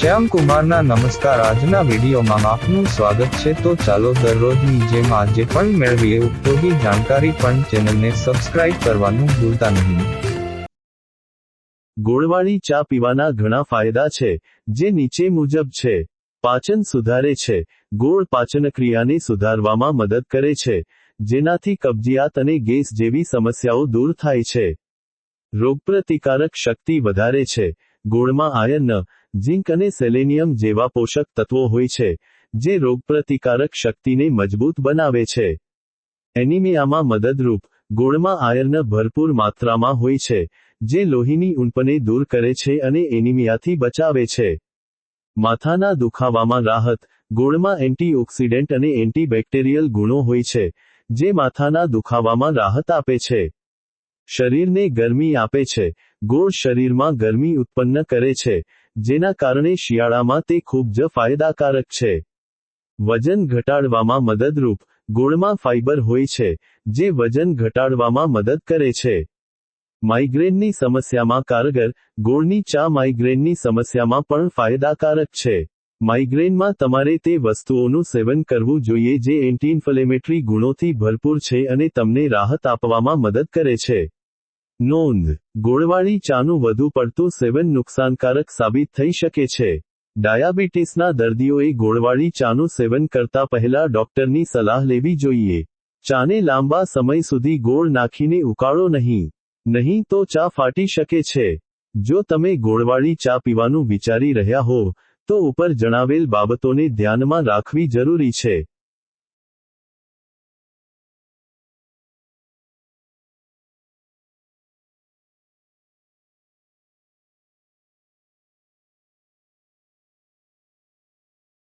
શ્યામ કુમારના નમસ્કાર. આજના વિડીયોમાં આપનું સ્વાગત છે. તો ચાલો દરરોજની જેમ આજે પણ મેળવીએ. ઉપયોગી જાણકારી પણ ચેનલને સબસ્ક્રાઇબ કરવાનું ભૂલતા નહીં. ગોળવાળી ચા પીવાના ઘણા ફાયદા છે, જે નીચે મુજબ છે. પાચન સુધારે છે. ગોળ પાચનક્રિયાને સુધારવામાં મદદ કરે છે, જેનાથી કબજિયાત અને ગેસ જેવી સમસ્યાઓ દૂર થાય છે. રોગપ્રતિકારક શક્તિ વધારે છે. ગોળમાં આયર્ન ઝિંક અને સેલેનિયમ જેવા પોષક તત્વો હોય છે, જે રોગપ્રતિકારક શક્તિને મજબૂત બનાવે છે. એનિમિયામાં મદદરૂપ, ગોળમાં આયર્ન ભરપૂર માત્રામાં હોય છે, જે લોહીની ઉણપને દૂર કરે છે અને એનિમિયાથી બચાવે છે. માથાના દુખાવામાં રાહત, ગોળમાં એન્ટીઓક્સિડન્ટ અને એન્ટીબેક્ટેરિયલ ગુણો હોય છે, જે માથાના દુખાવામાં રાહત આપે છે. શરીરને ગરમી આપે છે, ગોળ શરીરમાં ગરમી ઉત્પન્ન કરે છે જેના કારણે શિયાળામાં તે ખૂબ જ ફાયદાકારક છે. વજન ઘટાડવામાં મદદરૂપ, ગોળમાં ફાઇબર હોય છે, જે વજન ઘટાડવામાં મદદ કરે છે. માઇગ્રેનની સમસ્યામાં કારગર, ગોળની ચા માઇગ્રેનની સમસ્યામાં પણ ફાયદાકારક છે. માઇગ્રેનમાં તમારે તે વસ્તુઓનું સેવન કરવું જોઈએ જે એન્ટીઇન્ફ્લેમેટરી ગુણોથી ભરપૂર છે અને તમને રાહત આપવામાં મદદ કરે છે. નોંધ, ગોળવાળી ચાનું વધુ પડતું સેવન નુકસાનકારક સાબિત થઈ શકે છે. ડાયાબિટીસના દર્દીઓએ ગોળવાળી ચાનું સેવન કરતા પહેલા ડોક્ટરની સલાહ લેવી જોઈએ. ચાને લાંબા સમય સુધી ગોળ નાખીને ઉકાળો નહીં. નહીં તો ચા ફાટી શકે છે. જો તમે ગોળવાળી ચા પીવાનું વિચારી રહ્યા હો, તો ઉપર જણાવેલ બાબતોને ધ્યાનમાં રાખવી જરૂરી છે.